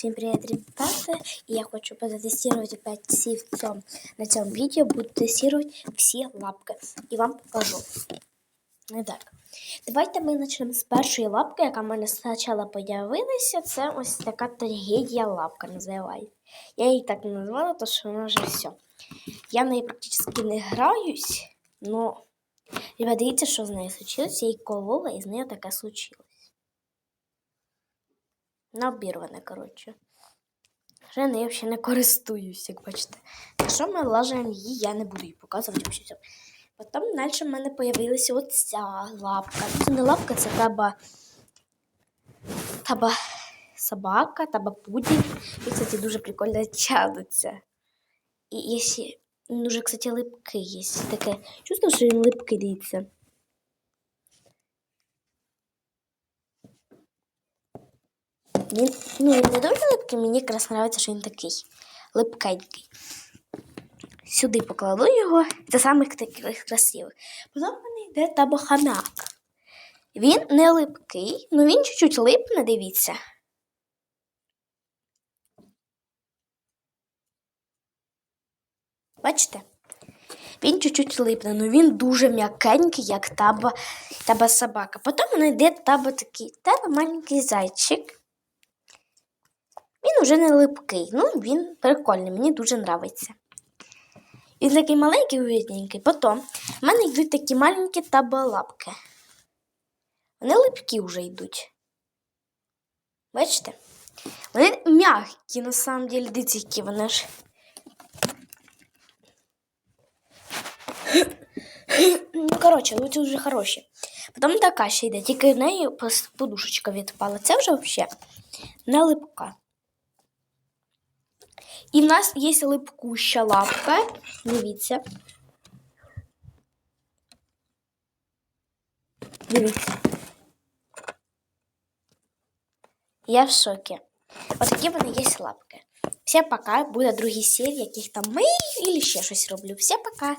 Всем привет, ребята! Я хочу протестировать опять все в цьому, на цьому відео. Буду тестировать всі лапки. І вам покажу. Итак, давайте ми почнемо з першої лапки, яка в мене спочатку появилася. Це ось така трагедія лапка називається. Я її так не назвала, тому що вона вже все. Я в неї практично не граюсь, ребята, дивіться, що з нею случилось. Я її колола, і з нею таке случилось. Вона обірвана, коротше. Вже нею взагалі не користуюсь, як бачите. Якщо ми лажаємо її, я не буду її показувати. Потім далі в мене з'явилася оця лапка. Це не лапка, це таба, таба собака, таба пудінь. І, кстати, дуже прикольно тягнуться. І є ще він дуже, кстати, липкий є. Таке чувство, що він липкий дивіться. Він, ну, він не дуже липкий, мені якраз подобається, що він такий липкенький. Сюди покладу його, це самих таких красивих. Потім мене йде табохамяк. Він не липкий, ну він чуть-чуть липне, дивіться. Бачите? Він чуть-чуть липне, ну він дуже м'якенький, як таба, таба собака. Потім вона йде таба такий, таба маленький зайчик. Він уже не липкий, ну він прикольний, мені дуже подобається. Він такий маленький, уютненький. Потім в мене йдуть такі маленькі табалапки. Вони липкі вже йдуть. Бачите? Вони м'які, на які вони ж. Ну, коротше, ну це вже хороші. Потім така ще йде, тільки в неї подушечка відпала. Це вже взагалі не липка. І в нас є липкуща лапка. Дивіться. Дивіться. Я в шокі. Ось такі вони є лапки. Всім пока. Буде другі серії, яких там ми і ще щось роблю. Всім пока.